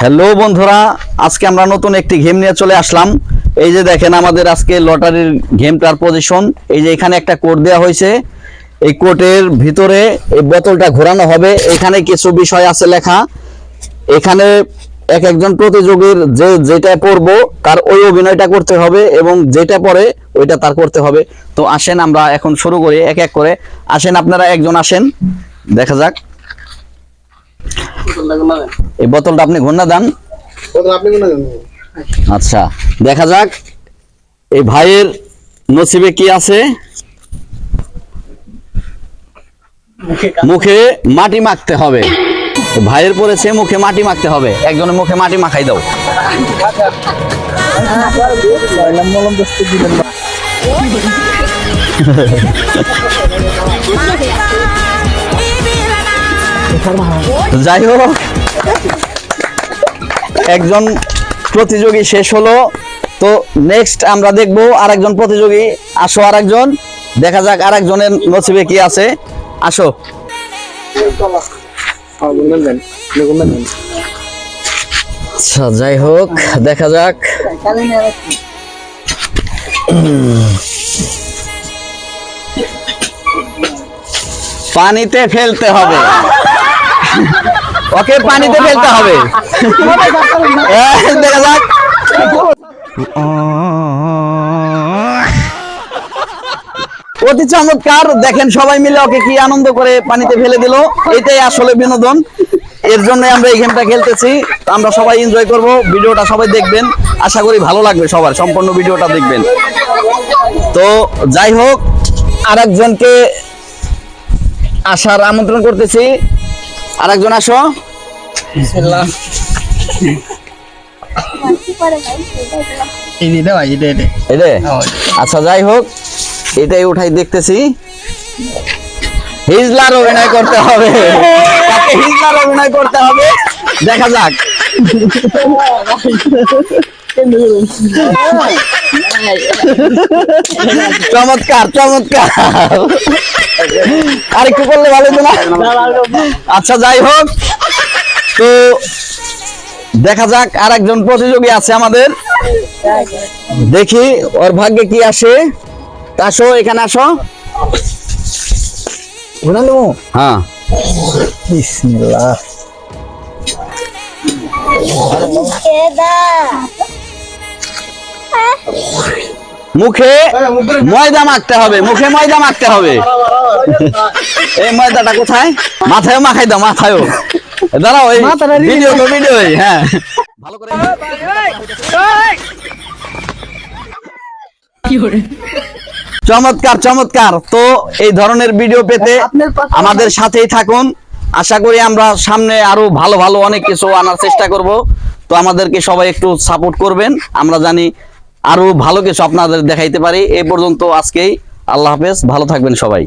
Hello বন্ধুরা, আজকে আমরা নতুন একটি গেম নিয়ে চলে আসলাম। এই যে দেখেন আমাদের আজকে লটারির গেমটার পজিশন এই যে এখানে একটা কোড দেওয়া হয়েছে। এই কোটের ভিতরে এই বোতলটা ঘোরানো হবে। এখানে কিছু বিষয় আছে লেখা। এখানে এক একজন প্রতিযোগীর যে যেটা পড়ব তার ওই অভিনয়টা করতে হবে এবং যেটা পড়ে ওইটা তার করতে হবে। তো আসেন আমরা এখন শুরু করি এক এক করে। আসেন আপনারা একজন আসেন। দেখা যাক। এই বোতলটা আপনি ঘূর্ণা দেন। আচ্ছা দেখা যাক। এই ভাইয়ের নসিবে কি আছে? মুখে মাটি মাখতে হবে। ভাইয়ের পরে সে মুখে মাটি মাখতে হবে। একজনের মুখে মাটি মাখাই দাও। যাই হোক, একজন প্রতিযোগী শেষ হলো। তো নেক্সট আমরা দেখব আরেকজন প্রতিযোগী। আসো আরেকজন, দেখা যাক আরেকজনের নসিবে কি আছে। আসো। আচ্ছা যাই হোক দেখা যাক। পানিতে ফেলতে হবে। ওকে পানিতে ফেলতে হবে। দেখা যাক। অতি চমৎকার। দেখেন সবাই মিলে ওকে কি আনন্দ করে পানিতে ফেলে দিল। এটাই আসলে বিনোদন। এর জন্য আমরা এই গেমটা খেলতেছি। আমরা সবাই এনজয় করব। ভিডিওটা সবাই দেখবেন। আশা করি ভালো লাগবে সবার। সম্পূর্ণ ভিডিওটা দেখবেন। তো যাই হোক আরেকজনকে আসার আমন্ত্রণ করতেছি। আরেকজন আসো। এই দিদা ভাই এটা এটা এই রে আচ্ছা যাই হোক। এটাই উঠাই দেখতেছি। হিজলার অভিনয় করতে হবে। তাকে হিজলার অভিনয় করতে হবে। দেখা যাক। চমৎকার চমৎকার। আর একটু করলে ভালো হতো না? আচ্ছা যাই হোক। তো দেখা যাক আর একজন প্রতিযোগী আছে আমাদের। দেখি, ওর ভাগ্যে কি আসে। তা আসো এখানে আসো। ঘুরানো হ্যাঁ। বিসমিল্লাহ। মুখে ময়দা মাখতে হবে মুখে ময়দা মাখতে হবে। এই ময়দাটা কোথায়? মাথায় মাখাই দাও মাথায়ও। দাঁড়াও এই ভিডিও তো ভিডিও হ্যাঁ। ভালো করে চমৎকার চমৎকার। তো এই ধরনের ভিডিও পেতে আমাদের সাথেই থাকুন। আশা করি আমরা সামনে আরও ভালো ভালো অনেক কিছু আনার চেষ্টা করব। তো আমাদেরকে সবাই একটু সাপোর্ট করবেন। আমরা জানি আরও ভালো কিছু আপনাদের দেখাইতে পারি। এ পর্যন্ত আজকেই আল্লাহ হাফেজ। ভালো থাকবেন সবাই।